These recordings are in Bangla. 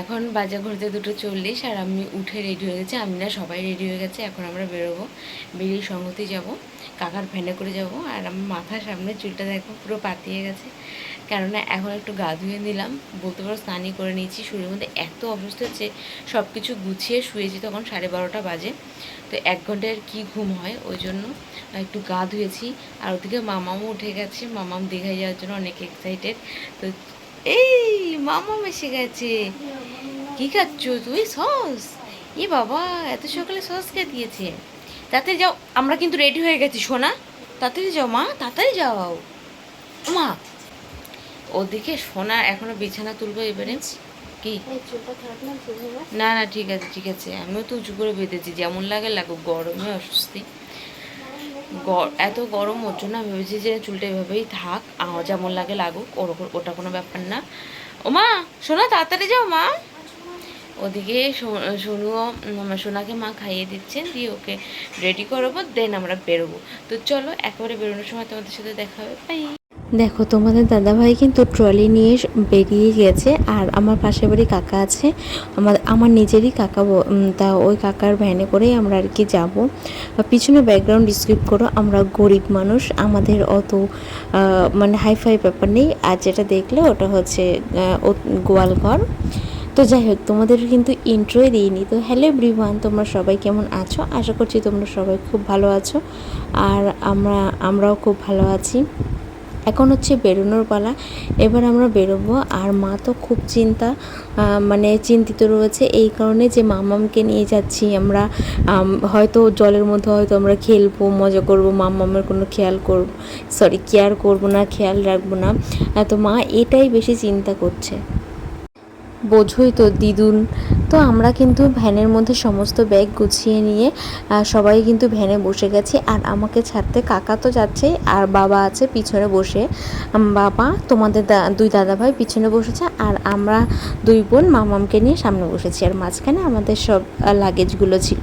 এখন বাজে ঘুরতে দুটো চল্লিশ আর আমি উঠে রেডি হয়ে গেছি। আমি না সবাই রেডি হয়ে গেছে, এখন আমরা বেরোবো। বেরিয়ে সঙ্গতি যাব, কাকার ভ্যানে করে যাব আর আমার মাথার সামনে চুলটা দেখো পুরো পাতিয়ে গেছে। কেননা এখন একটু গা ধুয়ে নিলাম, বলতে পারো স্নানই করে নিয়েছি, শরীরের মধ্যে এত অসুস্থ হচ্ছে সব কিছু গুছিয়ে শুয়েছি তখন সাড়ে বারোটা বাজে। তো এক ঘণ্টার কি ঘুম হয়, ওই জন্য একটু গা ধুয়েছি। আর ওদিকে মামামও উঠে গেছে, মামাম দীঘায় যাওয়ার জন্য অনেক এক্সাইটেড তো এই মামাম এসে গেছে। কি খাচ্ছ তুই? সস? এ বাবা, এত সকালে সস কে দিয়েছে? তাতে যাও, আমরা কিন্তু রেডি হয়ে গেছি, সোনা। তাড়াতাড়ি যাও, মা, তাড়াতাড়ি যাও। মা। ওদিকে সোনা এখনও বিছানা তুলবো এবারে। কি? না না, ঠিক আছে ঠিক আছে। আমিও তো উঁচু করে বেঁধেছি, যেমন লাগে লাগুক, গরমে অস্বস্তি। এত গরম ওর জন্য আমি ভেবেছি যে চুলটা এভাবেই থাক যেমন লাগে লাগুক ওরকম ওটা কোনো ব্যাপার না। ও মা শোনা তাড়াতাড়ি যাও মা। ওদিকে সোনু সোনাকে মা খাইয়ে দিচ্ছেন, দিয়ে ওকে রেডি করব দেন আমরা বেরোবো। তো চলো, একেবারে বেরোনোর সময় তোমাদের সাথে দেখা হবে। দেখো, তোমাদের দাদাভাই কিন্তু ট্রলি নিয়ে বেরিয়ে গেছে আর আমার পাশের বাড়ি কাকা আছে। আমার আমার নিজেরই কাকা তা ওই কাকার ভ্যানে করেই আমরা আর কি যাব। পিছনে ব্যাকগ্রাউন্ড স্ক্রিপ্ট করো, আমরা গরিব মানুষ, আমাদের অত মানে হাইফাই ব্যাপার নেই। আর যেটা দেখলে ওটা হচ্ছে গোয়ালঘর তো যাই হোক, তোমাদের কিন্তু ইন্ট্রোই দিইনি। তো হ্যালো এভরিওয়ান তোমরা সবাই কেমন আছো? আশা করছি তোমরা সবাই খুব ভালো আছো। আর আমরা, আমরাও খুব ভালো আছি। এখন হচ্ছে বেরোনোর পালা। এবার আমরা বেরোবো। আর মা তো খুব চিন্তা মানে চিন্তিত রয়েছে। এই কারণে যে মামামকে নিয়ে যাচ্ছি আমরা হয়তো জলের মধ্যে হয়তো আমরা খেলব, মজা করব। মামামের কোনো খেয়াল করব সরি কেয়ার করব না, খেয়াল রাখব না। তো মা এটাই বেশি চিন্তা করছে। বোঝোই তো দিদুন তো আমরা কিন্তু ভ্যানের মধ্যে সমস্ত ব্যাগ গুছিয়ে নিয়ে সবাই কিন্তু ভ্যানে বসে গেছি। আর আমাকে ছাড়তে কাকা তো যাচ্ছেই আর বাবা আছে পিছনে বসে। বাবা, তোমাদের দুই দাদা ভাই পিছনে বসেছে, আর আমরা দুই বোন মামামকে নিয়ে সামনে বসেছি। আর মাঝখানে আমাদের সব লাগেজগুলো ছিল।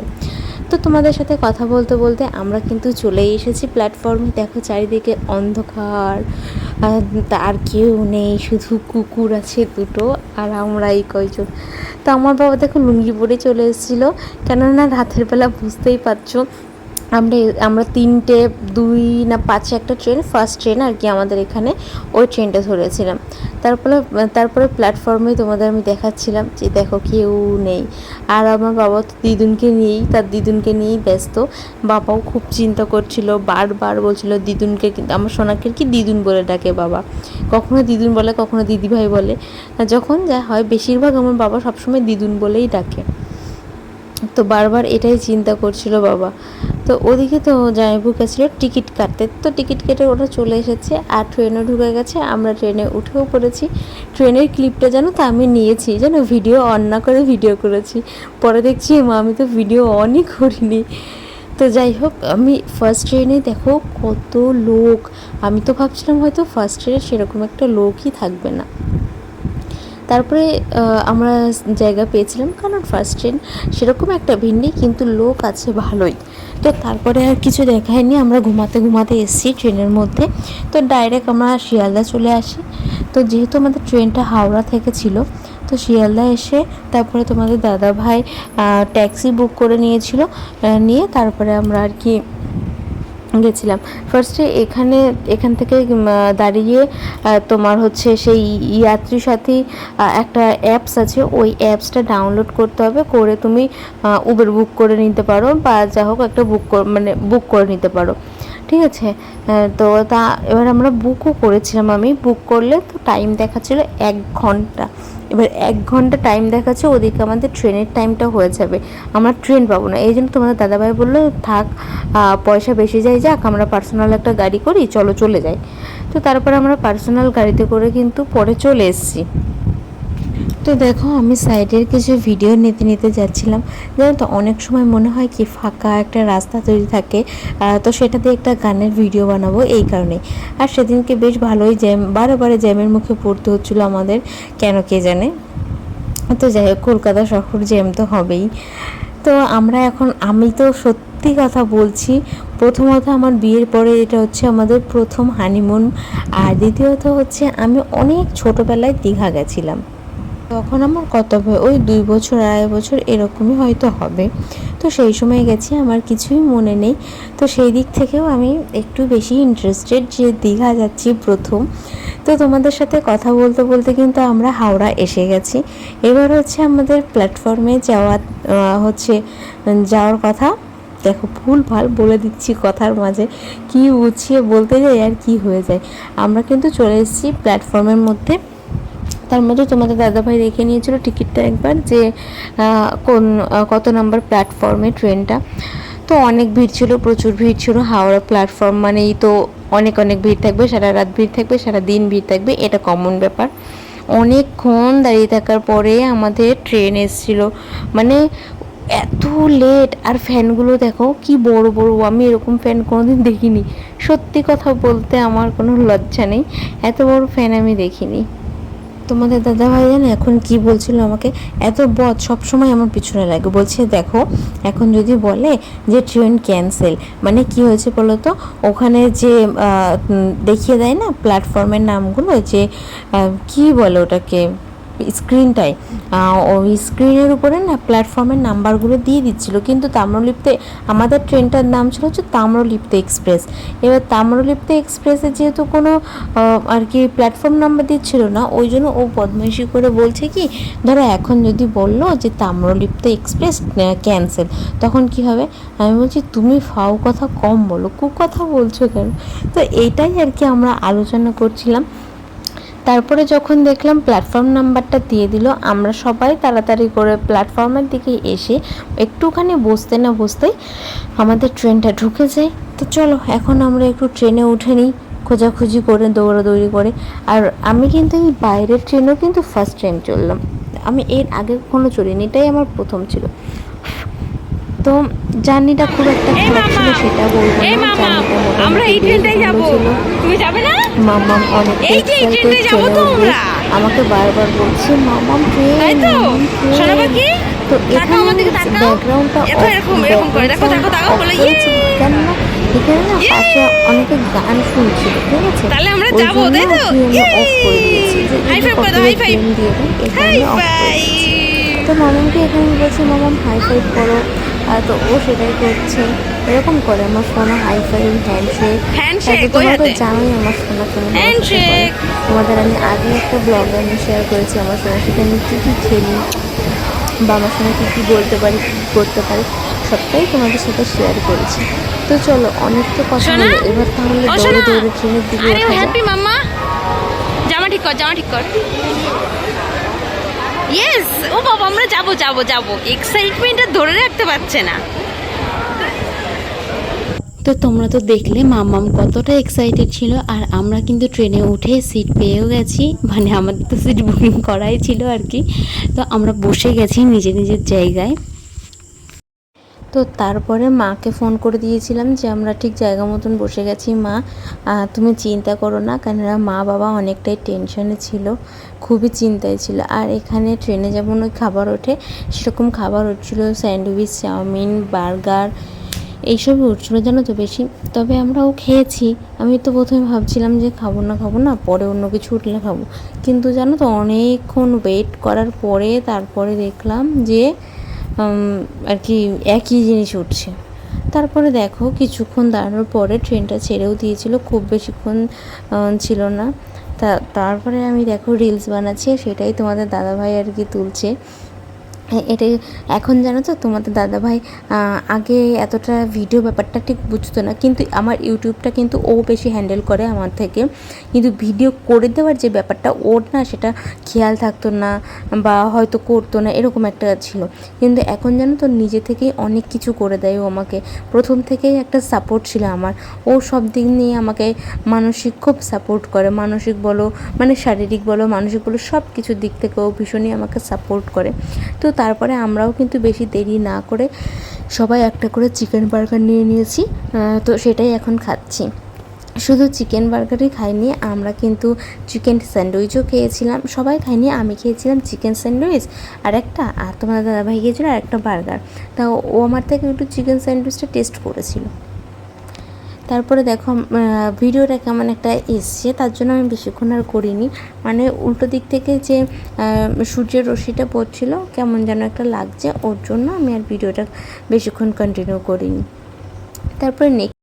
তো তোমাদের সাথে কথা বলতে বলতে আমরা কিন্তু চলেই এসেছি প্ল্যাটফর্মে দেখো চারিদিকে অন্ধকার। আর কেউ নেই, শুধু কুকুর আছে দুটো আর আমরাই কয়জন। তো আমার বাবা দেখো লুঙ্গি পরে চলে এসেছিল। কেননা রাতের বেলা বুঝতেই পারছ আমরা আমরা তিনটে, দুই না পাঁচে একটা ট্রেন ফার্স্ট ট্রেন আর কি আমাদের এখানে ওই ট্রেনটা ধরেছিলাম। তারপরে তারপরে প্ল্যাটফর্মে তোমাদের আমি দেখাচ্ছিলাম যে দেখো কেউ নেই। আর আমার বাবা তো দিদুনকে নিয়েই, তার দিদুনকে নিয়েই ব্যস্ত। বাবাও খুব চিন্তা করছিল, বারবার বলছিল দিদুনকে কিন্তু, আমার সোনাকে কি দিদুন বলে ডাকে বাবা। কখনো দিদুন বলে, কখনো দিদিভাই বলে। যখন যা হয়, বেশিরভাগ আমার বাবা সবসময় দিদুন বলেই ডাকে। তো বারবার এটাই চিন্তা করছিল বাবা। তো ওদিকে তো জামাইবু গেছিল টিকিট কাটতে। তো টিকিট কেটে ওরা চলে এসেছে আর ট্রেনও ঢুকে গেছে। আমরা ট্রেনে উঠেও পড়েছি। ট্রেনের ক্লিপটা জানো তো আমি নিয়েছি, যেন ভিডিও অন না করে ভিডিও করেছি। পরে দেখছি, মা, আমি তো ভিডিও অনই করিনি। তো যাই হোক, আমি ফার্স্ট ট্রেনে দেখো কত লোক। আমি তো ভাবছিলাম হয়তো ফার্স্ট ট্রেনে সেরকম একটা লোকই থাকবে না। তারপরে আমরা জায়গা পেয়েছিলাম কারণ ফার্স্ট ট্রেন সেরকম একটা ভিড় নেই, কিন্তু লোক আছে ভালোই। তো তারপরে আর কিছু দেখায়নি আমরা ঘুমাতে ঘুমাতে এসেছি ট্রেনের মধ্যে। তো ডাইরেক্ট আমরা শিয়ালদা চলে আসি। তো যেহেতু আমাদের ট্রেনটা হাওড়া থেকে ছিল, তো শিয়ালদা এসে তারপরে তোমাদের দাদা ভাই ট্যাক্সি বুক করে নিয়েছিল। নিয়ে তারপরে আমরা আর কি গেছিলাম। ফার্স্টে এখানে, এখান থেকে দাঁড়িয়ে তোমার হচ্ছে সেই যাত্রী সাথী একটা অ্যাপস আছে, ওই অ্যাপসটা ডাউনলোড করতে হবে, করে তুমি উবের বুক করে নিতে পারো বা যা হোক একটা বুক মানে বুক করে নিতে পারো। ঠিক আছে? তো তা, এবার আমরা বুকও করেছিলাম আমি। বুক করলে তো টাইম দেখাচ্ছিল এক ঘণ্টা। এবার এক ঘণ্টা টাইম দেখাচ্ছে, ওদিকে আমাদের ট্রেনের টাইমটা হয়ে যাবে। আমরা ট্রেন পাবো না। এই জন্য তোমাদের দাদাভাই বলল, থাক পয়সা বেশি যায় যাক, আমরা পার্সোনাল একটা গাড়ি করি, চলো চলে যাই। তো তারপরে আমরা পার্সোনাল গাড়িতে করে কিন্তু পরে চলে এসেছি। তো দেখো, আমি সাইডের কিছু ভিডিও নিতে নিতে যাচ্ছিলাম। জানো তো, অনেক সময় মনে হয় কি, ফাঁকা একটা রাস্তা তৈরি থাকে। তো সেটাতে একটা গানের ভিডিও বানাবো এই কারণে আর সেদিনকে বেশ ভালোই জ্যাম বারে বারে জ্যামের মুখে পড়তে হচ্ছিল আমাদের, কেন কে জানে? তো যাই হোক, কলকাতা শহর জ্যাম তো হবেই। তো আমরা এখন, আমি তো সত্যি কথা বলছি, প্রথমত আমার বিয়ের পরে এটা হচ্ছে আমাদের প্রথম হানিমুন আর দ্বিতীয়ত হচ্ছে আমি অনেক ছোটোবেলায় দীঘা গেছিলাম। তখন আমার কত হবে ওই দুই বছর, আড়াই বছর এরকমই হয়তো হবে। তো সেই সময় গেছি, আমার কিছুই মনে নেই। তো সেই দিক থেকেও আমি একটু বেশি ইন্টারেস্টেড যে দীঘা যাচ্ছি প্রথম। তো তোমাদের সাথে কথা বলতে বলতে কিন্তু আমরা হাওড়া এসে গেছি। এবার হচ্ছে আমাদের প্ল্যাটফর্মে যাওয়া হচ্ছে যাওয়ার কথা। দেখো, ভুল ভালো বলে দিচ্ছি কথার মাঝে। কি উছিয়ে বলতে যাই আর কি হয়ে যায়। আমরা কিন্তু চলে এসেছি প্ল্যাটফর্মের মধ্যে। তার মধ্যে তোমাদের দাদাভাই রেখে নিয়েছিল টিকিটটা একবার যে কোন কত নাম্বার প্ল্যাটফর্মে ট্রেনটা। তো অনেক ভিড় ছিল, প্রচুর ভিড় ছিল, হাওড়া প্ল্যাটফর্ম মানেই তো অনেক অনেক ভিড় থাকবে, সারা রাত ভিড় থাকবে, সারা দিন ভিড় থাকবে, এটা কমন ব্যাপার। অনেকক্ষণ দাঁড়িয়ে থাকার পরে আমাদের ট্রেন এসেছিল মানে এত লেট আর ফ্যানগুলো দেখো কি বড় বড়, আমি এরকম ফ্যান কোনোদিন দেখিনি। সত্যি কথা বলতে আমার কোনো লজ্জা নেই, এত বড় ফ্যান আমি দেখিনি। তোমাদের দাদা ভাই জানো এখন কি বলছিল আমাকে? এত বদ, সবসময় আমার পিছনে লাগে বলছে, দেখো, এখন যদি বলে যে ট্রেন ক্যান্সেল মানে কি হয়েছে বলো তো? ওখানে যে দেখিয়ে দেয় না প্ল্যাটফর্মের নামগুলো, যে কি বলে ওটাকে? স্ক্রিনটায় ওই স্ক্রিনের উপরে না প্ল্যাটফর্মের নাম্বারগুলো দিয়ে দিচ্ছিল। কিন্তু তাম্রলিপ্তে আমাদের ট্রেনটার নাম ছিল হচ্ছে তাম্রলিপ্ত এক্সপ্রেস। এবার তাম্রলিপ্ত এক্সপ্রেসে যেহেতু কোনো আর কি প্ল্যাটফর্ম নাম্বার দিচ্ছিল না, ওই জন্য ও বদমাইশি করে বলছে কি, ধরো এখন যদি বলল যে তাম্রলিপ্ত এক্সপ্রেস ক্যান্সেল তখন কি হবে? আমি বলছি, তুমি ফাও কথা কম বলো, কু কথা বলছো কেন? তো এইটাই আর কি আমরা আলোচনা করছিলাম। তারপরে যখন দেখলাম প্ল্যাটফর্ম নাম্বারটা দিয়ে দিল, আমরা সবাই তাড়াতাড়ি করে প্ল্যাটফর্মের দিকে এসে একটুখানি বসতে না বসতেই আমাদের ট্রেনটা ঢুকে যায়। তো চলো, এখন আমরা একটু ট্রেনে উঠে নিই, খোঁজাখুঁজি করে, দৌড়াদৌড়ি করে। আর আমি কিন্তু এই বাইরের ট্রেনেও কিন্তু ফার্স্ট টাইম চললাম। আমি এর আগে কখনো চলিনি, এটাই আমার প্রথম ছিল। তো জার্নিটা খুব একটা খারাপ ছিল সেটা বলব না জার্নিটা আমরা এই মোটামুটি বেশ ট্রেনটাই যাব তুমি যাবে না মামাম অনেক এই যে এই যাব। আমাকে বারবার বলছে মামাম ট্রেন তো? এখানে আমার ব্যাকগ্রাউন্ডটা এরকম, এরকম, এরকম করে। দেখো, দেখো, তাকাও বলে, ইয়ে! কেন না এখানে না ইয়ে! পাশে অনেকে গান শুনছিল ঠিক আছে তাহলে আমরা যাব, তাই তো? করে দিয়েছি যে High এই যে five করে দাও, copyright high five. claim দিয়ে দেয়, এই হাই কারণে off করে বাই দিয়েছি। তো মামামকে এখানে বলছি মামাম হাই ফাইভ করো আর তো ও সেটাই করছে। এরকম করে আমার ফোনে হাই ফাইভ হ্যান্ডশেক ওই তোমরা তো। জানোই আমার আমার সাথে করে। তোমাদের আমি আগে একটা ব্লগে আমি শেয়ার করেছি আমার সোনার সাথে আমি কী কী খেলি বা আমার সঙ্গে কী কী বলতে পারি কী করতে পারি সবটাই তোমাদের সাথে শেয়ার করেছি। তো চলো অনেক তো কথা? হলো এবার তাহলে দৌড়ে দৌড়ে ট্রেনের দিকে জামা ঠিক কর জামা ঠিক কর। ইয়েস ও বাবা, আমরা যাব যাব যাব। এক্সাইটমেন্টটা ধরে রাখতে পারছে না। তো তোমরা তো দেখলে, মামাম কতটা এক্সাইটেড ছিল, আর আমরা কিন্তু ট্রেনে উঠে সিট পেয়েও গেছি। মানে আমাদের তো সিট বুকিং করাই ছিল আর কি। তো আমরা বসে গেছি নিজের নিজের জায়গায়। তো তারপরে মাকে ফোন করে দিয়েছিলাম যে, আমরা ঠিক জায়গা মতন বসে গেছি, মা। তুমি চিন্তা করো না, কেননা মা বাবা অনেকটাই টেনশনে ছিল, খুবই চিন্তায় ছিল। আর এখানে ট্রেনে যেমন ওই খাবার ওঠে। সেরকম খাবার উঠছিল, স্যান্ডউইচ, চাউমিন, বার্গার এইসবই উঠছিল জানো তো বেশি। তবে আমরাও খেয়েছি। আমি তো প্রথমে ভাবছিলাম যে, খাব না খাব না, পরে অন্য কিছু উঠলে খাব। কিন্তু জানো তো, অনেকক্ষণ ওয়েট করার পরে তারপরে দেখলাম যে আর কি একই জিনিস উঠছে। তারপরে দেখো, কিছুক্ষণ দাঁড়ানোর পরে ট্রেনটা ছেড়েও দিয়েছিল, খুব বেশিক্ষণ ছিল না। তা, তারপরে আমি দেখো রিলস বানাচ্ছি সেটাই তোমাদের দাদাভাই আর কি তুলছে। এটাই। এখন জানো তো তোমাদের দাদাভাই আগে এতটা ভিডিও ব্যাপারটা ঠিক বুঝতো না, কিন্তু আমার ইউটিউবটা কিন্তু ও বেশি হ্যান্ডেল করে আমার থেকে। কিন্তু ভিডিও করে দেওয়ার যে ব্যাপারটা, ওর না সেটা খেয়াল থাকতো না বা হয়তো করতো না, এরকম একটা ছিল। কিন্তু এখন জানো তো নিজে থেকেই অনেক কিছু করে দেয় ও আমাকে। প্রথম থেকেই একটা সাপোর্ট ছিল আমার। ও সব দিক নিয়ে আমাকে মানসিক খুব সাপোর্ট করে। মানসিক বলো মানে শারীরিক বলো, মানসিক বলো সব কিছুর দিক থেকে ও ভীষণই আমাকে সাপোর্ট করে। তো তারপরে আমরাও কিন্তু বেশি দেরি না করে সবাই একটা করে চিকেন বার্গার নিয়ে নিয়েছি তো সেটাই এখন খাচ্ছি। শুধু চিকেন বার্গারই খাইনি, আমরা কিন্তু চিকেন স্যান্ডউইচও খেয়েছিলাম। সবাই খাইনি, আমি খেয়েছিলাম চিকেন স্যান্ডউইচ আর একটা, আর তোমার দাদাভাই খেয়েছিল আর একটা বার্গার। তা ও আমার থেকে একটু চিকেন স্যান্ডউইচটা টেস্ট করেছিল। তারপরে দেখো ভিডিওটা কেমন একটা এসছে, তার জন্য আমি বেশিক্ষণ আর করিনি। মানে উল্টো দিক থেকে যে সূর্যের রশ্মিটা পড়ছিল, কেমন যেন একটা লাগছে, ওর জন্য আমি আর ভিডিওটা বেশিক্ষণ কন্টিনিউ করিনি। তারপরে নেক্সট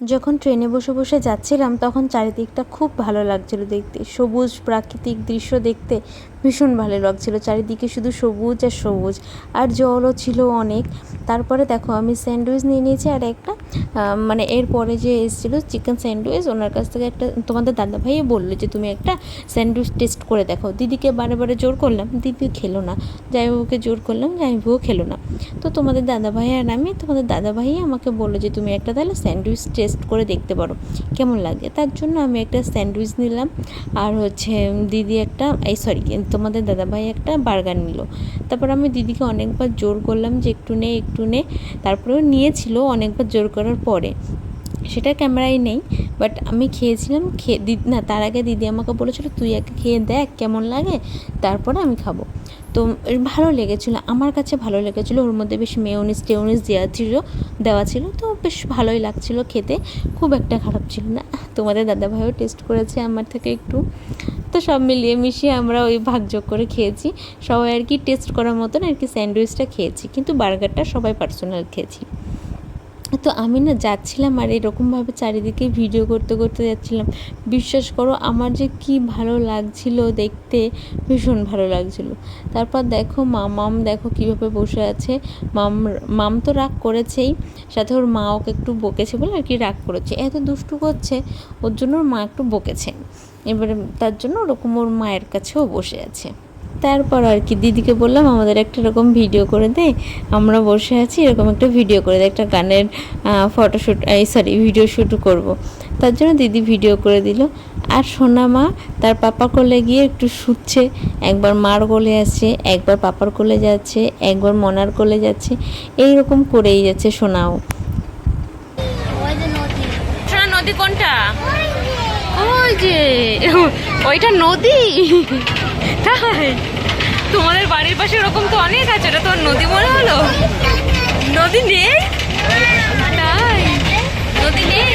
যখন ট্রেনে বসে বসে যাচ্ছিলাম, তখন চারিদিকটা খুব ভালো লাগছিল দেখতে। সবুজ প্রাকৃতিক দৃশ্য দেখতে ভীষণ ভালো লাগছিল চারিদিকে শুধু সবুজ আর সবুজ, আর জলও ছিল অনেক। তারপরে দেখো আমি স্যান্ডউইচ নিয়ে নিয়েছি আর একটা মানে এরপরে যে এসেছিল চিকেন স্যান্ডউইচ, ওনার কাছ থেকে একটা তোমাদের দাদা দাদাভাই বলল যে, তুমি একটা স্যান্ডউইচ টেস্ট করে দেখো। দিদিকে বারে বারে জোর করলাম, দিদি খেলো না। জামাইবাবুকে জোর করলাম জামাইবাবুও খেলো না। তো তোমাদের দাদাভাই আর আমি, তোমাদের দাদা দাদাভাই আমাকে বলল যে, তুমি একটা তাহলে স্যান্ডউইচ টেস্ট করে দেখতে পারো, কেমন লাগে? তার জন্য আমি একটা স্যান্ডউইচ নিলাম। আর হচ্ছে দিদি একটা, এই সরি তোমাদের দাদাভাই একটা বার্গার নিল। তারপর আমি দিদিকে অনেকবার জোর করলাম যে একটু নে একটু নে। তারপরেও নিয়েছিল অনেকবার জোর করার পরে। সেটা ক্যামেরায় নেই বাট আমি খেয়েছিলাম খেয়ে না, তার আগে দিদি আমাকে বলেছিল, তুই আগে খেয়ে দেখ কেমন লাগে, তারপরে আমি খাব। তো ভালো লেগেছিলো, আমার কাছে ভালো লেগেছিলো। ওর মধ্যে বেশ মেয়নিস টেউনিস দেওয়া ছিল দেওয়া ছিল, তো বেশ ভালোই লাগছিল খেতে। খুব একটা খারাপ ছিল না। তোমাদের দাদাভাইও টেস্ট করেছে আমার থেকে একটু। তো সব মিলিয়ে মিশিয়ে আমরা ওই ভাগযোগ করে খেয়েছি। সবাই আর কি টেস্ট করার মতন আর কি স্যান্ডউইচটা খেয়েছি। কিন্তু বার্গারটা সবাই পার্সোনাল খেয়েছি। তো আমি না যাচ্ছিলাম আর এরকমভাবে চারিদিকে ভিডিও করতে করতে যাচ্ছিলাম। বিশ্বাস করো, আমার যে কি ভালো লাগছিল দেখতে, ভীষণ ভালো লাগছিল। তারপর দেখো মামাম দেখো কীভাবে বসে আছে। মাম মাম তো রাগ করেছেই, সাথে ওর মা ওকে একটু বকেছে বলে আর কি রাগ করেছে। এত দুষ্টু করছে, ওর জন্য ওর মা একটু বকেছে। এবারে তার জন্য ওরকম ওর মায়ের কাছেও বসে আছে। তারপর আর কি দিদিকে বললাম আমাদের একটা এরকম ভিডিও করে দে আমরা বসে আছি এরকম একটা ভিডিও করে দে একটা গানের ফটোশ্যুট এই সরি ভিডিও শ্যুট করব। তার জন্য দিদি ভিডিও করে দিল। আর সোনা মা তার পাপার কোলে গিয়ে একটু শুচ্ছে একবার মার কোলে আসছে একবার পাপার কোলে যাচ্ছে একবার মনার কোলে যাচ্ছে এই রকম করেই যাচ্ছে সোনাও। সোনা নদী কোনটা? ওই যে ওইটা নদী। তাই। তোমাদের বাড়ির পাশে এরকম তো অনেক আছে ওটা তোর নদী মনে হলো? নদী নেই? তাই? নদী নেই?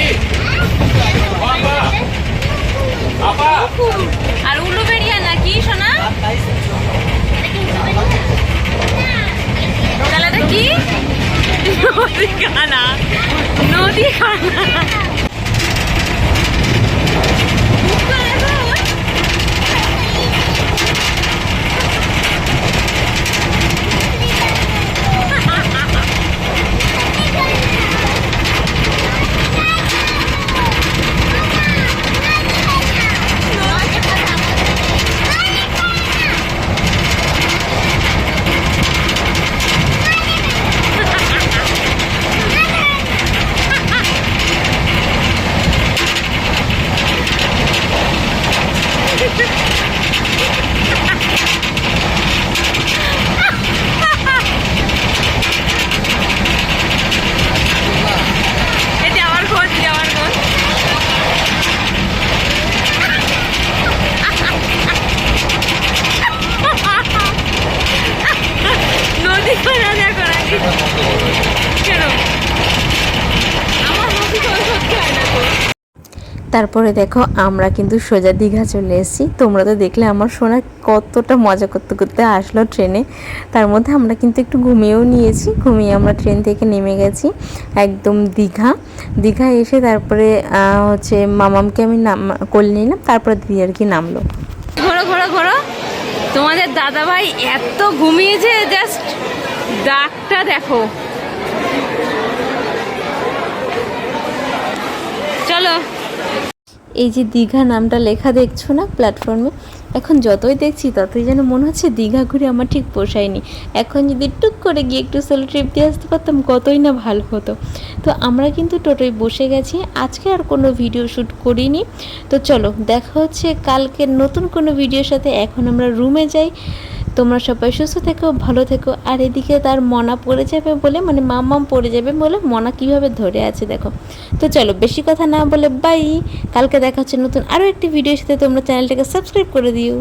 আর উলুবেড়িয়া নাকি, সোনা? তাহলে এটা কি? নদী কানা নদী কানা এটা আমার খোঁজ এটা আমার খোঁজ নদী করে দেখো নাকি কেন আমার নদী তো সত্যি হয় না তো তারপরে দেখো, আমরা কিন্তু সোজা দীঘা চলে এসেছি। তোমরা তো দেখলে আমার সোনা কতটা মজা করতে করতে আসলো ট্রেনে। তার মধ্যে আমরা কিন্তু একটু ঘুমিয়েও নিয়েছি। ঘুমিয়ে আমরা ট্রেন থেকে নেমে গেছি একদম দীঘা। দীঘা এসে তারপরে হচ্ছে মামামকে আমি নাম, কোলে নিলাম তারপরে দিদি আর কি নামলো। ঘোরো ঘোরো ঘোরো। তোমাদের দাদা ভাই এত ঘুমিয়েছে জাস্ট ডাকটা দেখো। চলো। এই যে দীঘা নামটা লেখা দেখছ না প্ল্যাটফর্মে এখন যতই দেখছি ততই যেন মনে হচ্ছে দীঘা ঘুরে আমার ঠিক পোষায়নি। এখন যদি টুক করে গিয়ে একটু সোলো ট্রিপ দিয়ে আসতে পারতাম, কতই না ভালো হতো। তো আমরা কিন্তু টোটোয় বসে গেছি। আজকে আর কোনো ভিডিও শ্যুট করিনি। তো চলো, দেখা হচ্ছে কালকে নতুন কোনো ভিডিওর সাথে। এখন আমরা রুমে যাই। তোমরা সবাই সুস্থ থেকো, ভালো থেকো। আর এদিকে তার মনা পড়ে যাবে বলে মানে মামাম পড়ে যাবে বলে মনা কীভাবে ধরে আছে দেখো। তো চলো, বেশি কথা না বলে বাই কালকে দেখা হচ্ছে নতুন আরও একটি ভিডিওর সাথে। তোমরা চ্যানেলটাকে সাবস্ক্রাইব করে দিও।